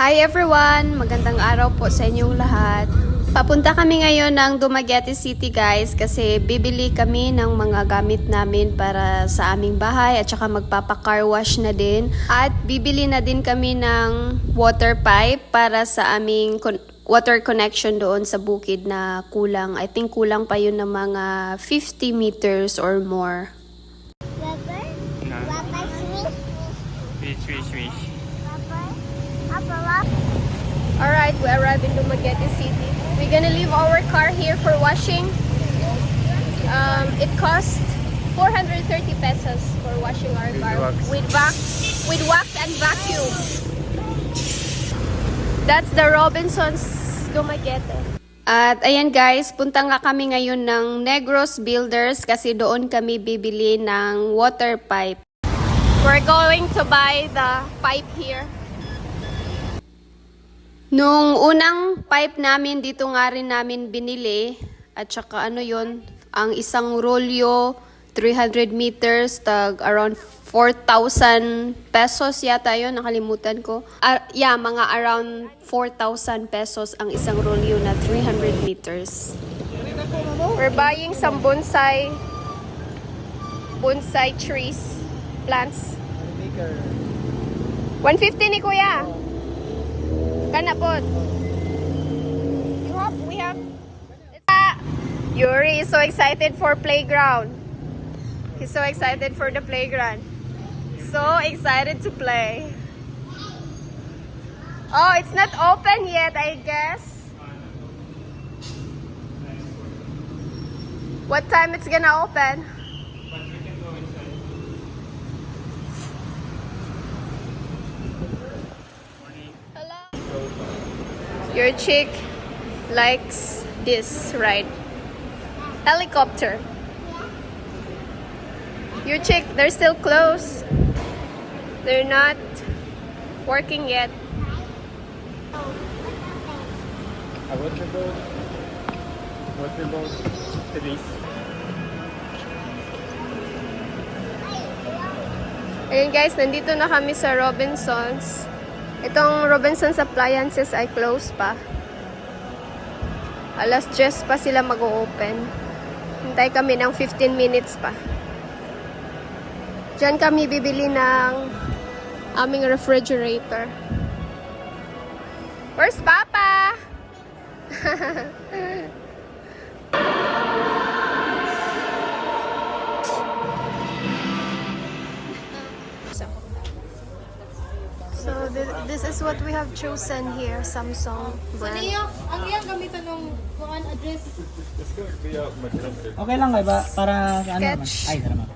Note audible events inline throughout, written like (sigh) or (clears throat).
Hi everyone! Magandang araw po sa inyong lahat. Papunta kami ngayon ng Dumaguete City guys kasi bibili kami ng mga gamit namin para sa aming bahay at saka magpapa-car wash na din. At bibili na din kami ng water pipe para sa aming water connection doon sa bukid na kulang. I think kulang pa yun ng mga 50 meters or more. Alright, we arrived in Dumaguete City. We're gonna leave our car here for washing. Um, it cost 430 pesos for washing our With car wax. with wax, with wax and vacuum. That's the Robinsons Dumaguete. At ayan guys, punta nga kami ngayon ng Negros Builders kasi doon kami bibili ng water pipe. We're going to buy the pipe here. Nung unang pipe namin, dito nga rin namin binili. At saka ano yon ang isang rolyo, 300 meters, tag around 4,000 pesos yata yon nakalimutan ko. Ah, yeah, mga around 4,000 pesos ang isang rolyo na 300 meters. We're buying some bonsai, bonsai trees, plants. 150 ni kuya. Kana po. You have, we have. Yuri is so excited for playground. He's so excited for the playground. So excited to play. Oh, it's not open yet, I guess. What time it's gonna open? Your chick likes this ride. Helicopter. Your chick, they're still closed. They're not working yet. A water boat. Water boat. Please. Ayun guys, nandito na kami sa Robinsons. Itong Robinsons Appliances ay close pa. Alas 10 pa sila mag-open. Hintay kami ng 15 minutes pa. Diyan kami bibili ng aming refrigerator. Where's Papa? (laughs) is what we have chosen here, Samsung brand. Niyo, ang iyang gamitan ng kuan address. Okay lang kay ba para sa ano naman? Sketch. Ay, tara ma'am.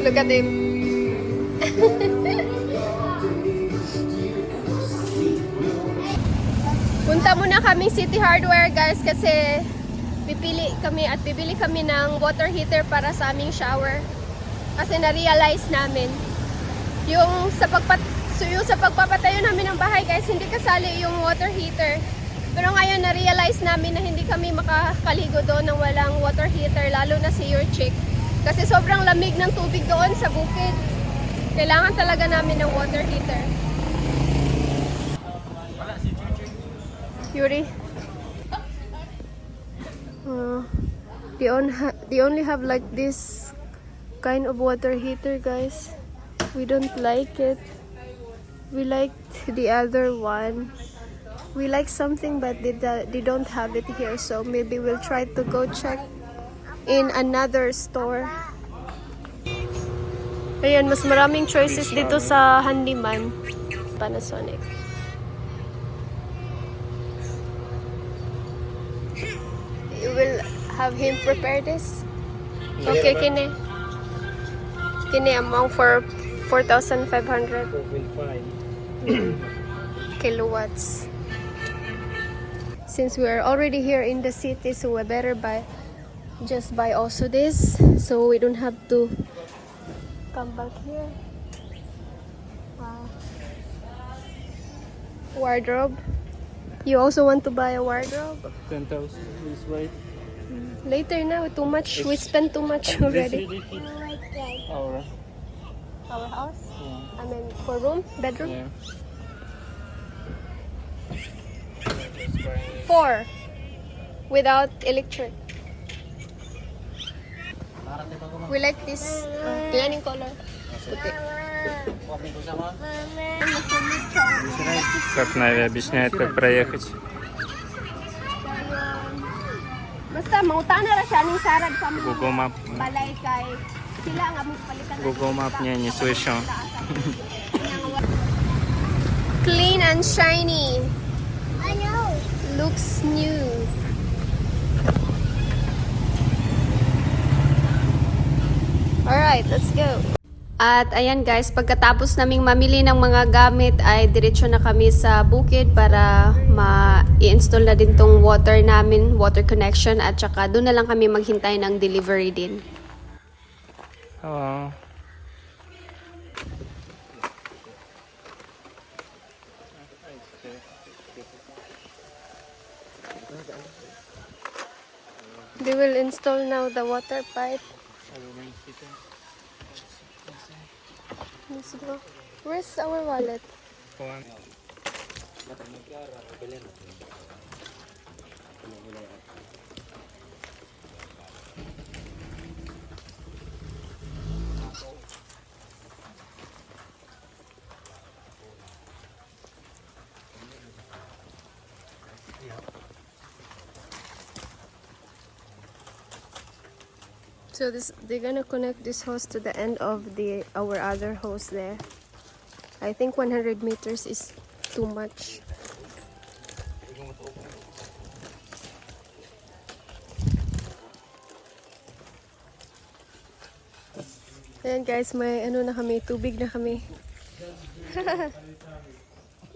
Look at him. Muna kaming City Hardware guys kasi pipili kami at bibili kami ng water heater para sa aming shower. Kasi na-realize namin yung sa pagpat so yung sa pagpapatayo namin ng bahay guys, hindi kasali yung water heater. Pero ngayon na-realize namin na hindi kami makakaligo doon ng walang water heater lalo na si your chick. Kasi sobrang lamig ng tubig doon sa bukid. Kailangan talaga namin ng water heater. Yuri. Uh, they, on they only have like this kind of water heater, guys. We don't like it. We like the other one. We like something, but they, they don't have it here. So maybe we'll try to go check in another store. Ayan, mas maraming choices dito sa Handyman. Panasonic. Have him prepare this? Okay, kini. Kini amount for 4,500 (clears throat) kilowatts. Since we are already here in the city, so we better buy just buy also this so we don't have to come back here. Wow. Wardrobe. You also want to buy a wardrobe? 10,000 this way. Later na, too much. We spent too much This already. really fit like that. our Our house? yeah. I mean, for room? Bedroom? yeah. Just buying Four. Without electric. We like this. Uh, yan yung color. Puti. Как Нави объясняет, как проехать. Basta mautana ra siya ning sarad sa mga Google Map. balay kay sila nga mo palitan. Google Map niya ni Swiss oh. (laughs) siya. Clean and shiny. I know. Looks new. All right, let's go. At ayan guys, pagkatapos naming mamili ng mga gamit ay diretso na kami sa bukid para ma-install na din tong water namin, water connection at saka doon na lang kami maghintay ng delivery din. Hello. They will install now the water pipe. Let's go. Where's our wallet? So this they're gonna connect this hose to the end of the our other hose there. I think 100 meters is too much. Ayan guys, may ano na kami, tubig na kami. (laughs)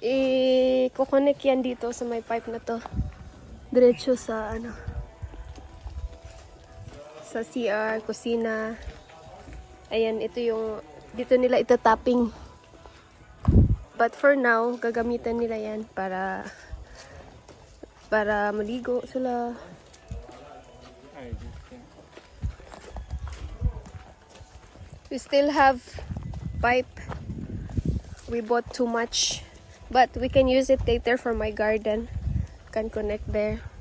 I-connect yan dito sa may pipe na to. Diretso sa ano, sa CR, kusina. Ayan, ito yung, dito nila ito tapping. But for now, gagamitan nila yan para, para maligo sila. We still have pipe. We bought too much. But we can use it later for my garden. Can connect there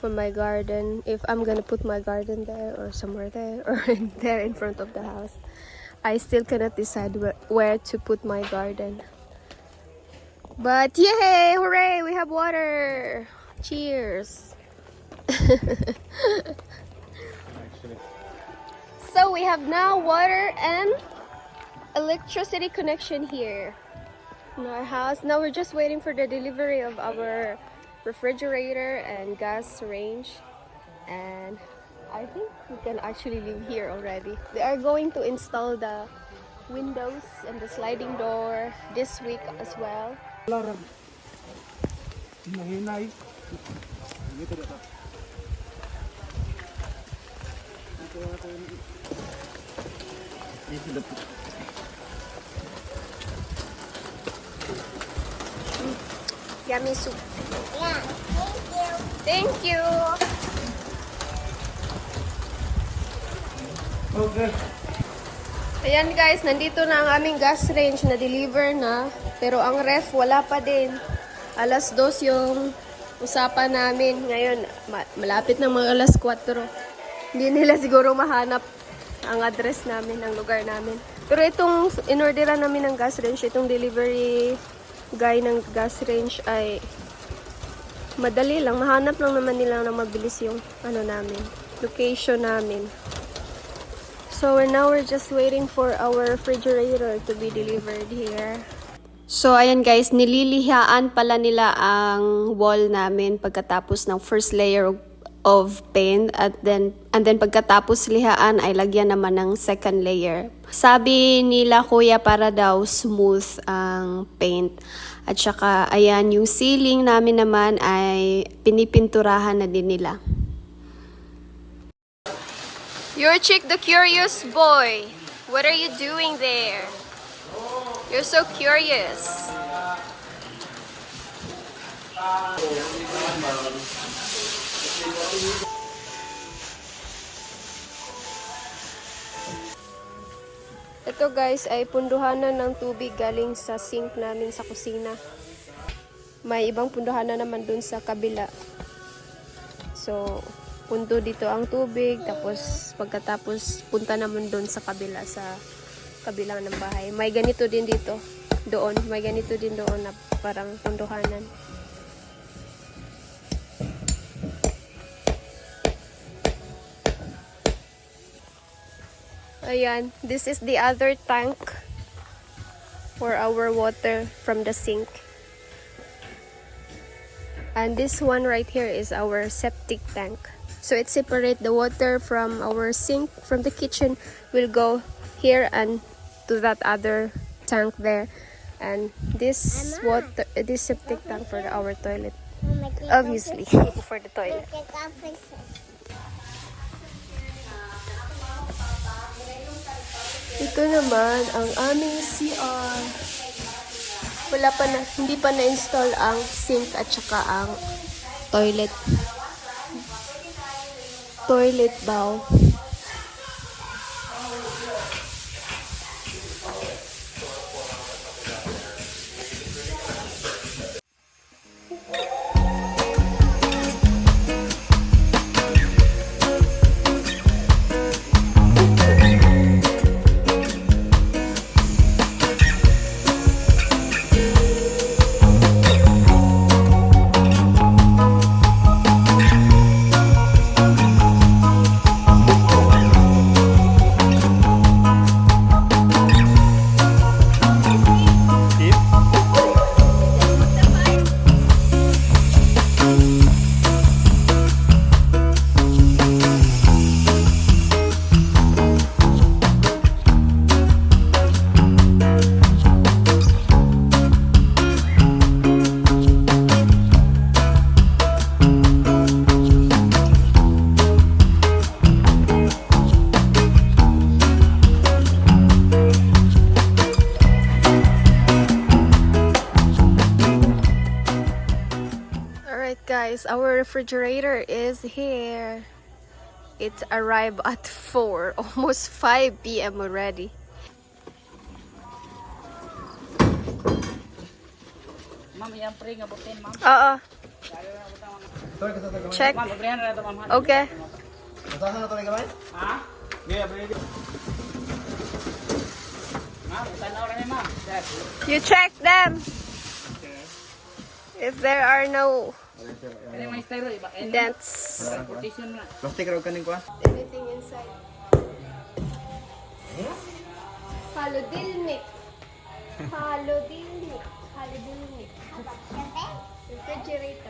for my garden if I'm gonna put my garden there or somewhere there (laughs) or in there in front of the house. I still cannot decide where, where to put my garden. But yay! Hooray! We have water! Cheers! (laughs) so we have now water and electricity connection here in our house. Now we're just waiting for the delivery of our refrigerator and gas range. And I think we can actually live here already. They are going to install the windows and the sliding door this week as well. Yummy soup. Yeah. Thank you. Thank you! Ayan guys, nandito na ang aming gas range na deliver na. Pero ang ref wala pa din. Alas 2 yung usapan namin. Ngayon, ma- malapit na mga alas 4. Hindi nila siguro mahanap ang address namin, ang lugar namin. Pero itong inorderan namin ng gas range, itong delivery guy ng gas range ay madali lang. Mahanap lang naman nila na mabilis yung ano namin, location namin. So now we're just waiting for our refrigerator to be delivered here. So ayan guys, nililihaan pala nila ang wall namin pagkatapos ng first layer of paint at then and then pagkatapos lihaan ay lagyan naman ng second layer. Sabi nila kuya para daw smooth ang paint. At saka ayan yung ceiling namin naman ay pinipinturahan na din nila. You're Chick the Curious Boy. What are you doing there? You're so curious. Ito guys ay punduhanan ng tubig galing sa sink namin sa kusina. May ibang punduhanan naman dun sa kabila. So, pundo dito ang tubig tapos pagkatapos punta naman dun sa kabila sa kabilang ng bahay. May ganito din dito. Doon, may ganito din doon na parang punduhanan. Ayan, this is the other tank for our water from the sink. And this one right here is our septic tank. So it separate the water from our sink from the kitchen will go here and to that other tank there. And this water this septic tank for our toilet. Obviously (laughs) for the toilet. Ito naman ang aming CR. Wala pa na, hindi pa na-install ang sink at saka ang toilet. Toilet bowl. Our refrigerator is here. It arrived at 4, (laughs) almost 5 p.m. already. Ma'am, yan pre nga butin, ma'am. Oo. Check. Ma'am, abrihan na ito, ma'am. Okay. Ha? Yeah, pre. Ma'am, tanaw na ni ma'am. Sir. You check them. If there are no Na. Plastic raw kaning kuha. Anything inside. Halodilnik. Halodilnik. Halodilnik. Refrigerator.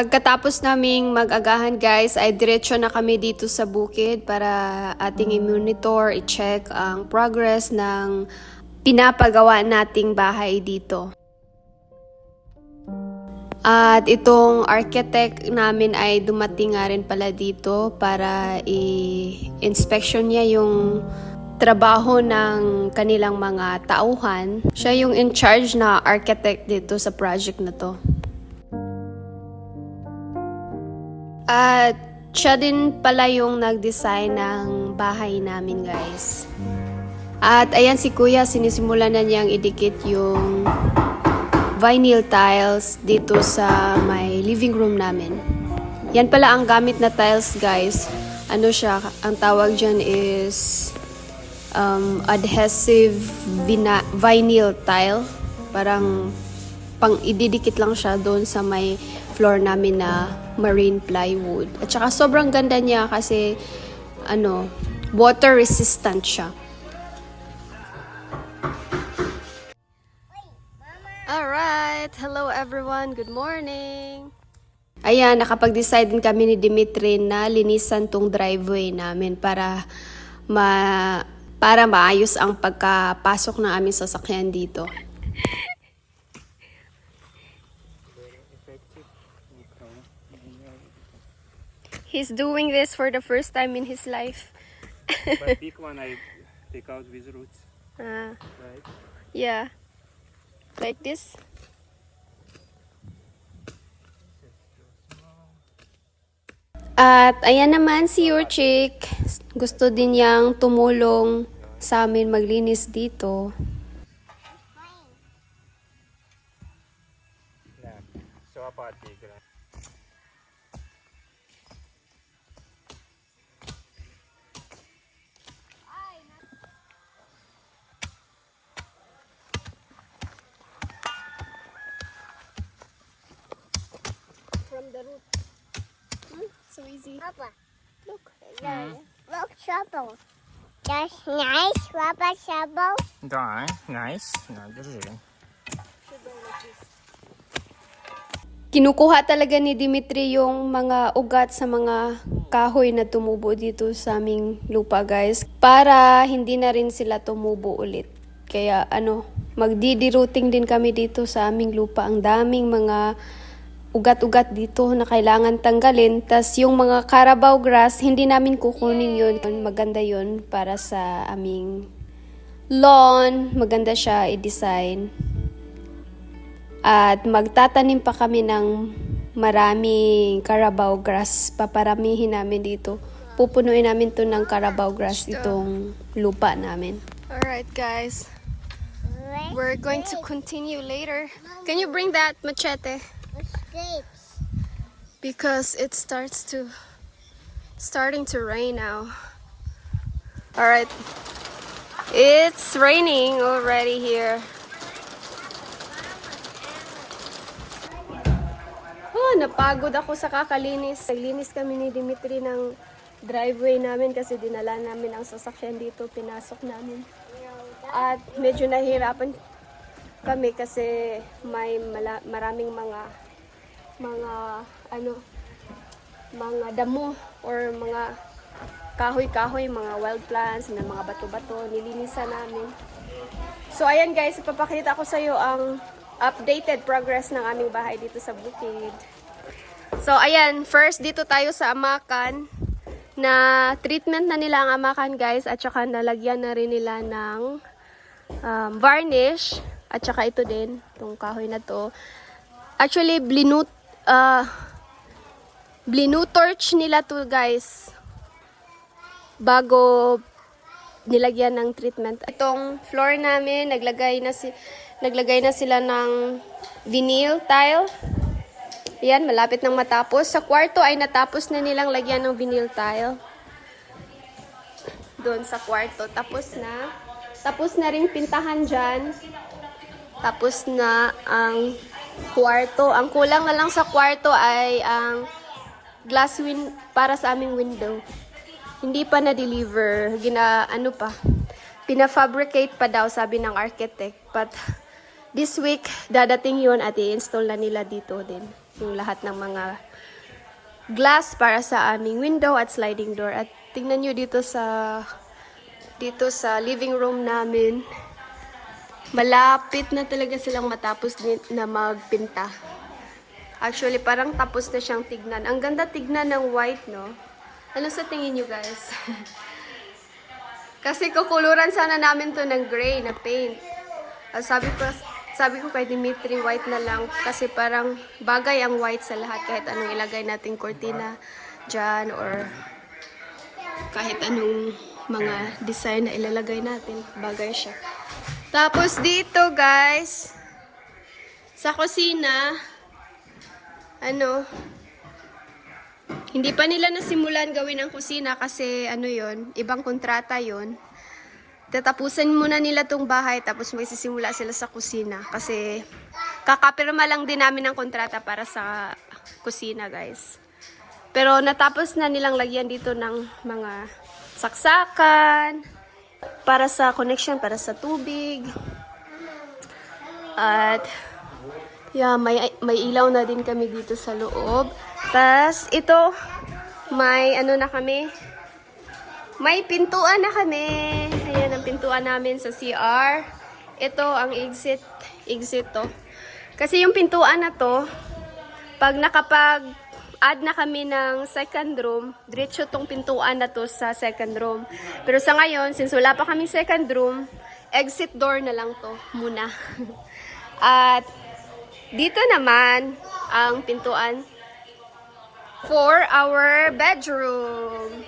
Pagkatapos naming mag-agahan guys, ay diretso na kami dito sa bukid para ating i-monitor, i-check ang progress ng pinapagawa nating bahay dito. At itong architect namin ay dumating nga rin pala dito para i-inspection niya yung trabaho ng kanilang mga tauhan. Siya yung in charge na architect dito sa project na to. At siya din pala yung nag-design ng bahay namin, guys. At ayan si Kuya, sinisimulan na niyang idikit yung vinyl tiles dito sa my living room namin. Yan pala ang gamit na tiles guys. Ano siya, ang tawag dyan is um, adhesive vinyl tile. Parang pang ididikit lang siya doon sa may floor namin na marine plywood. At saka sobrang ganda niya kasi ano, water resistant siya. Alright, hello everyone, good morning! Ayan, nakapag-decide din kami ni Dimitri na linisan tong driveway namin para ma para maayos ang pagkapasok ng aming sasakyan dito. (laughs) He's doing this for the first time in his life. But big one I take out with roots, (laughs) Ah, right? yeah. Like this. At ayan naman si Yurchik. Gusto din niyang tumulong sa amin maglinis dito. So easy. Papa, Look. look, shovel. That's nice, Papa, shovel. Да, nice. На, держи. Kinukuha talaga ni Dimitri yung mga ugat sa mga kahoy na tumubo dito sa aming lupa guys para hindi na rin sila tumubo ulit. Kaya ano, magdidiruting din kami dito sa aming lupa. Ang daming mga ugat-ugat dito na kailangan tanggalin. Tas yung mga Carabao grass, hindi namin kukunin yun. Maganda yun para sa aming lawn. Maganda siya i-design. At magtatanim pa kami ng maraming Carabao grass. Paparamihin namin dito. Pupunuin namin to ng Carabao grass itong lupa namin. Alright guys, we're going to continue later. Can you bring that machete? Escapes. Because it starts to starting to rain now. Alright. It's raining already here. Oh, napagod ako sa kakalinis. Naglinis kami ni Dimitri ng driveway namin kasi dinala namin ang sasakyan dito, pinasok namin. At medyo nahihirapan kami kasi may maraming mga mga ano mga damo or mga kahoy-kahoy, mga wild plants, na mga bato-bato, nilinisan namin. So ayan guys, ipapakita ko sa iyo ang updated progress ng aming bahay dito sa bukid. So ayan, first dito tayo sa Amakan na treatment na nila ang Amakan guys at saka nalagyan na rin nila ng um, varnish at saka ito din, itong kahoy na to. Actually, blinut uh, blinutorch nila to guys bago nilagyan ng treatment. Itong floor namin, naglagay na si naglagay na sila ng vinyl tile. Yan, malapit nang matapos. Sa kwarto ay natapos na nilang lagyan ng vinyl tile. Doon sa kwarto. Tapos na. Tapos na rin pintahan dyan. Tapos na ang kwarto. Ang kulang na lang sa kwarto ay ang glass win para sa aming window. Hindi pa na-deliver. Gina, ano pa, pina-fabricate pa daw, sabi ng architect. But, this week, dadating yun at i-install na nila dito din. Yung lahat ng mga glass para sa aming window at sliding door. At tingnan nyo dito sa, dito sa living room namin. Malapit na talaga silang matapos na magpinta. Actually, parang tapos na siyang tignan. Ang ganda tignan ng white, no? Ano sa tingin nyo, guys? (laughs) Kasi kukuluran sana namin to ng gray na paint. Ah, sabi ko, sabi ko kay Dimitri, white na lang. Kasi parang bagay ang white sa lahat. Kahit anong ilagay nating cortina dyan or kahit anong mga design na ilalagay natin. Bagay siya. Tapos dito, guys, Sa kusina, ano, hindi pa nila nasimulan gawin ang kusina kasi ano yon ibang kontrata yon Tatapusin muna nila tong bahay tapos magsisimula sila sa kusina kasi kakapirma lang din namin ng kontrata para sa kusina guys. Pero natapos na nilang lagyan dito ng mga saksakan para sa connection, para sa tubig. At yeah, may, may ilaw na din kami dito sa loob. Tapos ito, may ano na kami, may pintuan na kami. Ayan ang pintuan namin sa CR. Ito ang exit. Exit to. Kasi yung pintuan na to, pag nakapag add na kami ng second room, diretso tong pintuan na to sa second room. Pero sa ngayon, since wala pa kami second room, exit door na lang to muna. (laughs) At dito naman ang pintuan for our bedroom.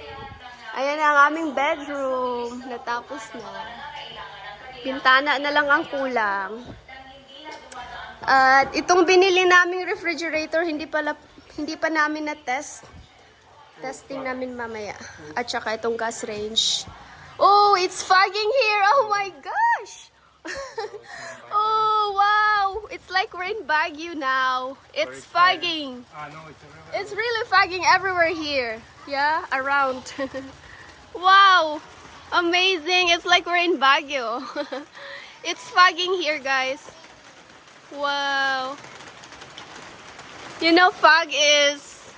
Ayan ang aming bedroom. Natapos na. Bintana na lang ang kulang. At itong binili naming refrigerator, hindi pala hindi pa namin na test. Testing namin mamaya. At saka itong gas range. Oh, it's fogging here. Oh my gosh. (laughs) oh, wow. It's like we're in Baguio now. It's fogging. Ah, river. It's really fogging everywhere here. Yeah, around. (laughs) wow, amazing. It's like we're in Baguio. (laughs) it's fogging here, guys. Wow. You know, fog is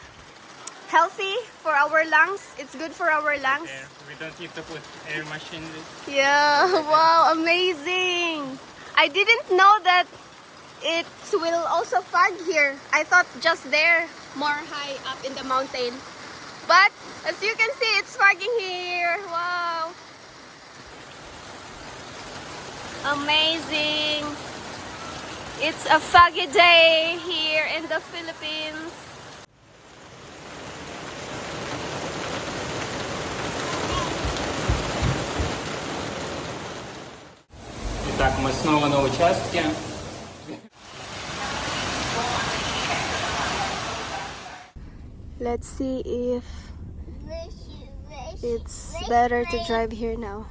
healthy for our lungs. It's good for our lungs. Air. We don't need to put air machine. Yeah, (laughs) wow, amazing. I didn't know that it will also fog here. I thought just there, more high up in the mountain. But as you can see, it's fogging here. Wow. Amazing. It's a foggy day here in the Philippines. Итак, мы снова на участке. Let's see if Wish, wish, it's wish, better to wish, drive here now.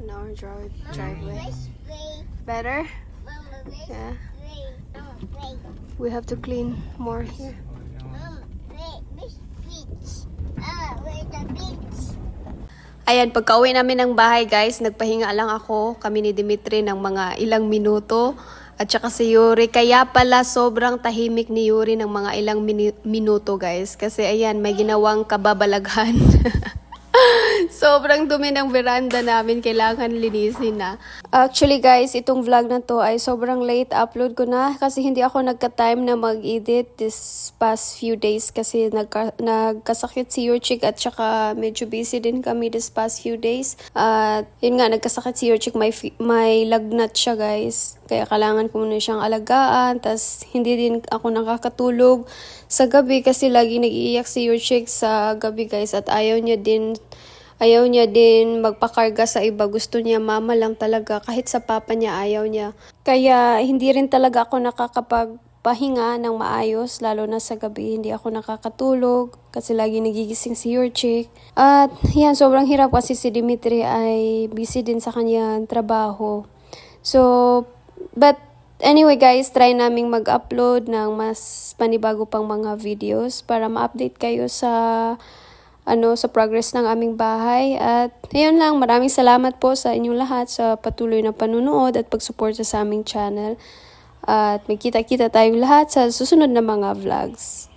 On our drive driveway. Wish, wish, Better? Yeah. We have to clean more here. Ayan, pagka-uwi namin ng bahay guys, nagpahinga lang ako, kami ni Dimitri ng mga ilang minuto. At saka si Yuri, kaya pala sobrang tahimik ni Yuri ng mga ilang minuto guys. Kasi ayan, may ginawang kababalaghan. (laughs) Sobrang dumi ng veranda namin, kailangan linisin na. Actually guys, itong vlog na to ay sobrang late upload ko na kasi hindi ako nagka-time na mag-edit this past few days kasi nagka, nagkasakit si Yurchik at saka medyo busy din kami this past few days. At yun nga, nagkasakit si Yurchik, may, may lagnat siya guys. Kaya kailangan ko muna siyang alagaan, tas hindi din ako nakakatulog sa gabi kasi lagi nag-iiyak si Yurchik sa gabi guys at ayaw niya din Ayaw niya din magpakarga sa iba. Gusto niya mama lang talaga. Kahit sa papa niya, ayaw niya. Kaya hindi rin talaga ako nakakapagpahinga ng maayos. Lalo na sa gabi, hindi ako nakakatulog. Kasi lagi nagigising si Yurchik. At yan, sobrang hirap kasi si Dimitri ay busy din sa kanyang trabaho. So, but Anyway guys, try naming mag-upload ng mas panibago pang mga videos para ma-update kayo sa ano sa progress ng aming bahay at ayun lang maraming salamat po sa inyong lahat sa patuloy na panunood at pagsuporta sa aming channel at magkita-kita tayong lahat sa susunod na mga vlogs.